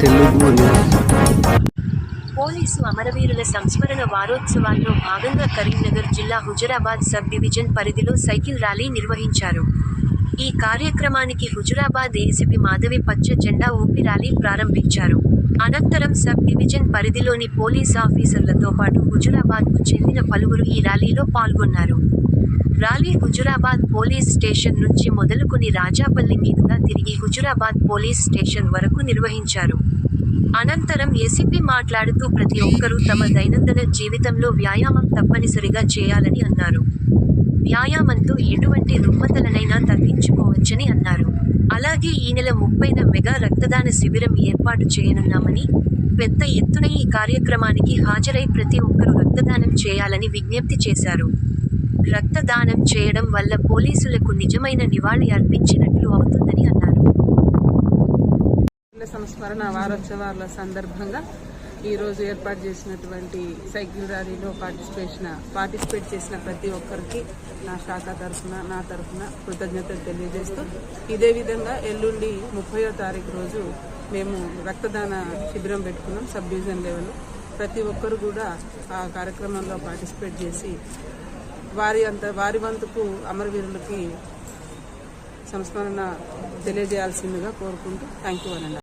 Telugu police అమరవీరుల సంస్మరణ వారోత్సవాల్లో భాగంగా కరీంనగర్ జిల్లా హుజురాబాద్ సబ్ డివిజన్ పరిధిలో సైకిల్ ర్యాలీ నిర్వహించారు. ఈ కార్యక్రమానికి హుజురాబాద్ ఏసీపీ మాధవి పచ్చ జెండా ఊపి ర్యాలీ ప్రారంభించారు. అనంతరం సబ్ డివిజన్ పరిధిలోని పోలీస్ ఆఫీసర్లతో పాటు హుజురాబాద్కు చెందిన పలువురు ఈ ర్యాలీలో పాల్గొన్నారు. ర్యాలీ హుజురాబాద్ పోలీస్ స్టేషన్ నుంచి మొదలుకొని రాజాపల్లి మీదుగా తిరిగి హుజురాబాద్ పోలీస్ స్టేషన్ వరకు నిర్వహించారు. అనంతరం ఏసీపీ మాట్లాడుతూ ప్రతి ఒక్కరూ తమ దైనందిన జీవితంలో వ్యాయామం తప్పనిసరిగా చేయాలని అన్నారు. వ్యాయామంతో ఎటువంటి రుగ్మతలనైనా తగ్గించుకోవచ్చని అన్నారు. అలాగే ఈ నెల ముప్పైన మెగా రక్తదాన శిబిరం ఏర్పాటు చేయనున్నామని పెద్ద ఎత్తున ఈ కార్యక్రమానికి హాజరై ప్రతి ఒక్కరూ రక్తదానం చేయాలని విజ్ఞప్తి చేశారు. రక్తదానం చేయడం వల్ల పోలీసులకు నిజమైన నివాళి అర్పించినట్లు అవుతుందని అన్నారు. సంస్మరణ వారోత్సవాల సందర్భంగా ఈరోజు ఏర్పాటు చేసినటువంటి సైకిల్ ర్యాలీలో పార్టిసిపేషన్ పార్టిసిపేట్ చేసిన ప్రతి ఒక్కరికి నా శాఖ తరఫున నా తరఫున కృతజ్ఞతలు తెలియజేస్తూ ఇదే విధంగా ఎల్లుండి ముప్పయో తారీఖు రోజు మేము రక్తదాన శిబిరం పెట్టుకున్నాం సబ్ డివిజన్ లెవెల్ ప్రతి ఒక్కరు కూడా ఆ కార్యక్రమంలో పార్టిసిపేట్ చేసి వారి అంత వారి వంతుకు అమరవీరులకి సంస్మరణ తెలియజేయాల్సిందిగా కోరుకుంటూ థ్యాంక్ యూ అనండి.